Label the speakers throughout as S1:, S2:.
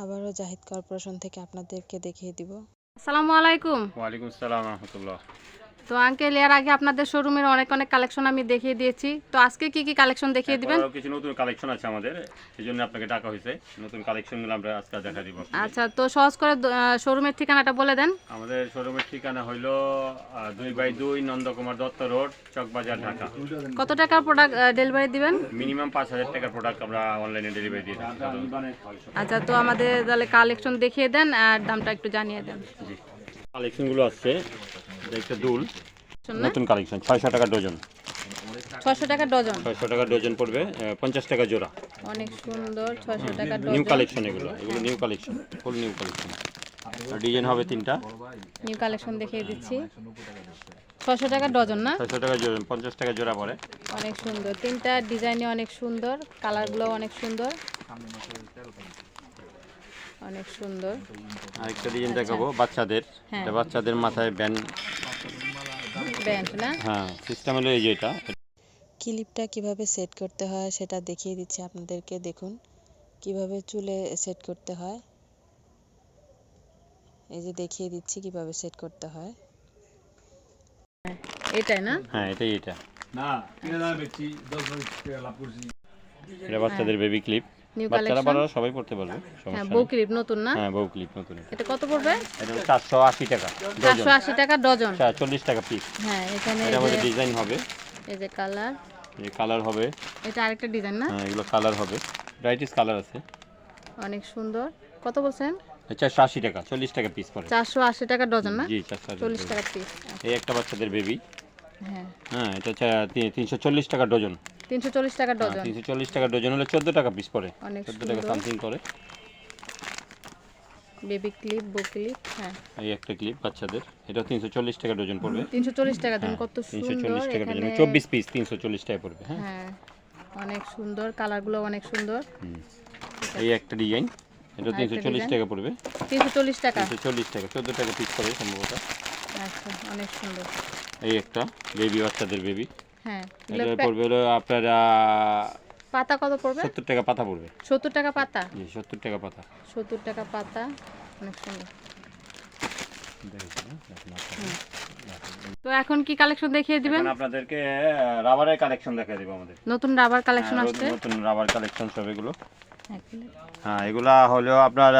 S1: আবারও জাহিদ কর্পোরেশন থেকে আপনাদেরকে দেখিয়ে দিব।
S2: আসসালামু আলাইকুম।
S3: ওয়ালাইকুম আসসালাম রহমতুল্লাহ।
S2: তো আঙ্কেল এর আগে আপনাদের শোরুমের অনেক অনেক কালেকশন আমি দেখিয়ে দিয়েছি। তো আজকে কি কি কালেকশন দেখিয়ে দিবেন?
S3: কিছু নতুন কালেকশন আছে আমাদের এই জন্য আপনাকে ডাকা হয়েছে। নতুন কালেকশনগুলো আমরা আজকে দেখা দিব।
S2: আচ্ছা তো সহজ করে শোরুমের ঠিকানাটা বলে দেন।
S3: আমাদের শোরুমের ঠিকানা আহ, দুই বাই দুই নন্দকুমার দত্ত রোড চকবাজার ঢাকা।
S2: কত টাকার প্রোডাক্ট ডেলিভারি দিবেন?
S3: মিনিমাম পাঁচ হাজার টাকার প্রোডাক্ট আমরা অনলাইনে ডেলিভারি দিই
S2: আচ্ছা তো আমাদের তাহলে কালেকশন দেখিয়ে দেন আর দামটা একটু জানিয়ে দেন।
S3: জি। কালেকশনগুলো এটা একটা দুল। নতুন কালেকশন ছয়শো টাকা ডজন
S2: ছশো টাকা ডজন
S3: ছয়শো টাকা ডজন পড়বে পঞ্চাশ টাকা জোড়া।
S2: অনেক সুন্দর ছশো টাকা
S3: নিউ কালেকশন এগুলো এগুলো new collection full new collection design হবে তিনটা।
S2: নিউ কালেকশন দেখিয়ে দিচ্ছি। ছশো টাকা ডজন না?
S3: ছয়শো টাকা জোড়া পঞ্চাশ টাকা জোড়া পড়ে।
S2: অনেক সুন্দর। তিনটা ডিজাইনে অনেক সুন্দর কালারগুলো অনেক সুন্দর। অনেক সুন্দর।
S3: আরেকটা ডিজাইন দেখাবো বাচ্চাদের।
S2: হ্যাঁ।
S3: বাচ্চাদের মাথায় ব্যান্ড
S2: ব্যান্ড না?
S3: হ্যাঁ সিস্টেম হলো এই যে এটা।
S1: ক্লিপটা কীভাবে সেট করতে হয় সেটা দেখিয়ে দিচ্ছি আপনাদেরকে দেখুন। কীভাবে চুলে সেট করতে হয়। এই যে দেখিয়ে দিচ্ছি কীভাবে সেট করতে হয়।
S2: এটাই না?
S3: হ্যাঁ এটাই এটা।
S4: না কিনে দামে দশ পঁচিশ টাকা লাভ করছি।
S3: এটা বাচ্চাদের বেবি ক্লিপ
S2: নিউ কালেকশন
S3: বড়রা সবাই পড়তে পারবে
S2: হ্যাঁ বউ ক্লিপ নতুন না?
S3: হ্যাঁ বউ ক্লিপ নতুন।
S2: এটা কত পড়বে?
S3: এটা চারশো আশি টাকা
S2: চারশো
S3: ডজন
S2: আশি টাকা ডজন।
S3: চল্লিশ টাকা পিস
S2: হ্যাঁ এখানে
S3: এটার ডিজাইন হবে।
S2: এই যে কালার
S3: এই কালার হবে।
S2: এটা আরেকটা ডিজাইন না?
S3: হ্যাঁ এগুলো কালার হবে। ভ্যারাইটিস কালার আছে।
S2: অনেক সুন্দর। কত বলছেন?
S3: চারশো আশি টাকা চল্লিশ টাকা পিস পড়ে।
S2: চারশো আশি টাকা ডজন না?
S3: জি চারশো
S2: চল্লিশ
S3: টাকা।
S2: টাকা পিস
S3: এই একটা বাচ্চাদের বেবি
S2: হ্যাঁ
S3: হ্যাঁ এটা হচ্ছে তিনশো চল্লিশ টাকা ডজন
S2: তিনশো চল্লিশ টাকা ডজন
S3: তিনশো চল্লিশ টাকা ডজন হলে চোদ্দ টাকা পিস পড়ে চোদ্দ টাকা সামথিং করে
S2: বেবি ক্লিপ বউ ক্লিপ হ্যাঁ
S3: এই একটা ক্লিপ বাচ্চাদের এটা তিনশো চল্লিশ টাকা ডজন পড়বে
S2: তিনশো চল্লিশ টাকা দিন কত
S3: তিনশো
S2: সুন্দর
S3: চল্লিশ টাকা ডজন
S2: এখানে
S3: চব্বিশ পিস তিনশো চল্লিশ টাকা পড়বে হ্যাঁ
S2: হ্যাঁ অনেক সুন্দর কালারগুলো অনেক সুন্দর
S3: হুম। এই একটা ডিজাইন এটা তিনশো চল্লিশ
S2: design?
S3: টাকা পড়বে
S2: তিনশো চল্লিশ টাকা
S3: তিনশো চল্লিশ টাকা চোদ্দ টাকা পিস পড়বে সম্ভবত
S2: আচ্ছা অনেক সুন্দর
S3: এই একটা বেবি বাচ্চাদের বেবি
S2: হ্যাঁ
S3: এটা পড়বে হলো আপনার
S2: পাতা কত পড়বে?
S3: সত্তর টাকা পাতা পড়বে।
S2: সত্তর টাকা পাতা?
S3: জি সত্তর টাকা পাতা।
S2: সত্তর টাকা পাতা। অনেক সুন্দর। তো এখন কি কালেকশন দেখিয়ে দিবেন?
S3: এখন আপনাদেরকে রাবারের কালেকশন দেখা দেবো আমাদের।
S2: নতুন রাবার কালেকশন
S3: হ্যাঁ,
S2: আসছে?
S3: নতুন রাবার কালেকশন সব এগুলো। হ্যাঁ এগুলা হলো আপনার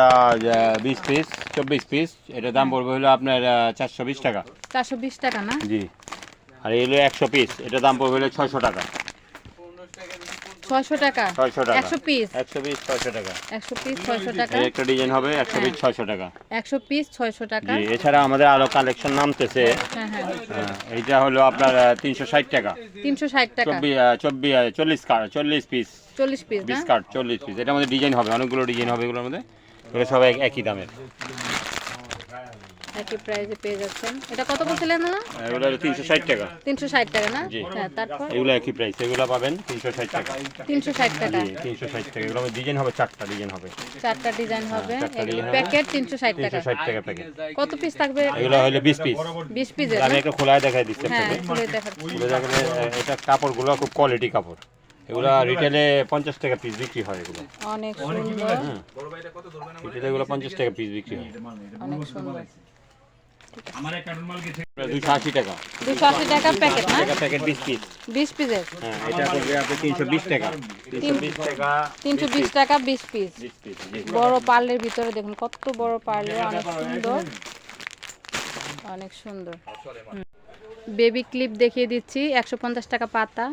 S3: বিশ পিস চব্বিশ পিস এটার দাম পড়বে হলো আপনার চারশো বিশ টাকা।
S2: চারশো বিশ টাকা না?
S3: জি। আর এগুলো একশো পিস এটার দাম পড়বে হলো ছয়শো টাকা।
S2: ছয়শো টাকা?
S3: ছয়শো টাকা।
S2: একশো পিস
S3: একশো পিস ছয়শো টাকা।
S2: একশো পিস ছয়শো টাকা?
S3: এই একটা ডিজাইন হবে একশো পিস ছয়শো টাকা।
S2: একশো পিস ছয়শো টাকা?
S3: জি এছাড়া আমাদের আরও কালেকশন নামতেছে।
S2: হ্যাঁ হ্যাঁ।
S3: হ্যাঁ, এইটা হলো আপনার তিনশো ষাট টাকা।
S2: তিনশো ষাট টাকা?
S3: চব্বিশ চল্লিশ কার্ড চল্লিশ পিস
S2: চল্লিশ পিস না?
S3: বিশ কার্ড চল্লিশ পিস এটার মধ্যে ডিজাইন হবে অনেকগুলো ডিজাইন হবে এগুলোর মধ্যে। এগুলো সব একই দামের।
S2: একই প্রাইসে পেয়ে যাচ্ছেন। এটা কত বলছিলেন না
S3: এগুলো হলো তিনশো ষাট টাকা।
S2: তিনশো ষাট টাকা না? হ্যাঁ তারপর?
S3: এগুলো একই প্রাইস এগুলো পাবেন তিনশো ষাট টাকা।
S2: তিনশো ষাট টাকা।
S3: জি তিনশো ষাট টাকা। এগুলো ডিজাইন হবে চারটা ডিজাইন হবে।
S2: চারটা ডিজাইন হবে।
S3: চারটা
S2: এগুলো প্যাকেট তিনশো ষাট টাকা।
S3: তিনশো ষাট টাকা প্যাকেট
S2: কত পিস থাকবে?
S3: এগুলো হলো বিশ পিস
S2: বিশ পিসের
S3: আমি একটা খোলায় দেখাই দিচ্ছি
S2: হ্যাঁ
S3: আপনাকে
S2: খুলে দেখাচ্ছি।
S3: খুলে এটা কাপড়গুলো খুব কোয়ালিটি কাপড়। এগুলো রিটেলে পঞ্চাশ টাকা পিস বিক্রি হয় এগুলো।
S2: অনেক সুন্দর।
S3: রিটেলে এগুলো পঞ্চাশ টাকা পিস বিক্রি হয়।
S2: অনেক সুন্দর।
S4: আমার এক কার্টুন মাল গেছে।
S3: দুশো আশি টাকা।
S2: দুশো আশি টাকা প্যাকেট না?
S3: প্যাকেট বিশ পিস
S2: বিশ পিসের
S3: হ্যাঁ এটা করবে আপনি তিনশো বিশ টাকা। তিনশো বিশ টাকা
S2: তিনশো বিশ টাকা বিশ পিস
S3: বিশ পিস
S2: বড় পার্লের ভিতরে দেখুন কত বড় পার্লের অনেক সুন্দর। অনেক সুন্দর। বেবি ক্লিপ দেখিয়ে দিচ্ছি একশো পঞ্চাশ টাকা পাতা।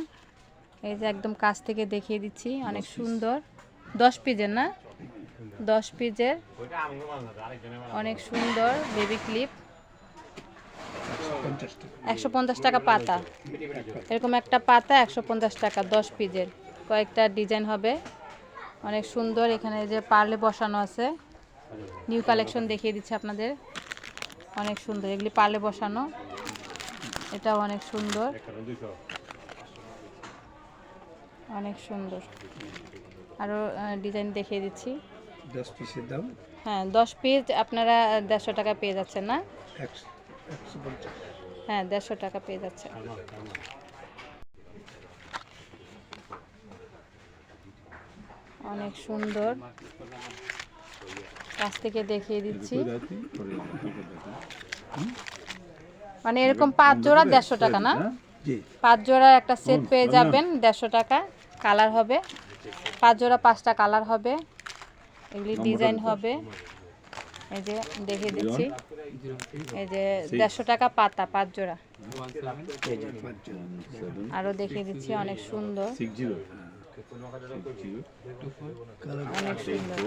S2: এই যে একদম কাছ থেকে দেখিয়ে দিচ্ছি অনেক সুন্দর। দশ পিজের না? দশ পিজের অনেক সুন্দর বেবি ক্লিপ একশো পঞ্চাশ টাকা। পাতা। এরকম একটা পাতা একশো পঞ্চাশ টাকা দশ পিজের। কয়েকটা ডিজাইন হবে। অনেক সুন্দর এখানে যে পার্লে বসানো আছে। নিউ কালেকশন দেখিয়ে দিচ্ছে আপনাদের। অনেক সুন্দর এগুলি পার্লে বসানো। এটাও অনেক সুন্দর। অনেক সুন্দর। আরও ডিজাইন দেখিয়ে দিচ্ছি।
S4: দশ পিসের দাম?
S2: হ্যাঁ দশ পিস আপনারা দেড়শো টাকা পেয়ে যাচ্ছেন না? হ্যাঁ দেড়শো টাকা পেয়ে যাচ্ছে। অনেক সুন্দর। কাছ থেকে দেখিয়ে দিচ্ছি। মানে এরকম পাঁচ জোড়া দেড়শো টাকা না? পাঁচ জোড়া একটা সেট পেয়ে যাবেন দেড়শো টাকা। কালার হবে। পাঁচ জোড়া পাঁচটা কালার হবে। এগুলি ডিজাইন হবে। এই যে দেখিয়ে দিচ্ছি। এই যে দেড়শো টাকা পাতা পাঁচ জোড়া। আরও দেখিয়ে দিচ্ছি অনেক সুন্দর। অনেক সুন্দর।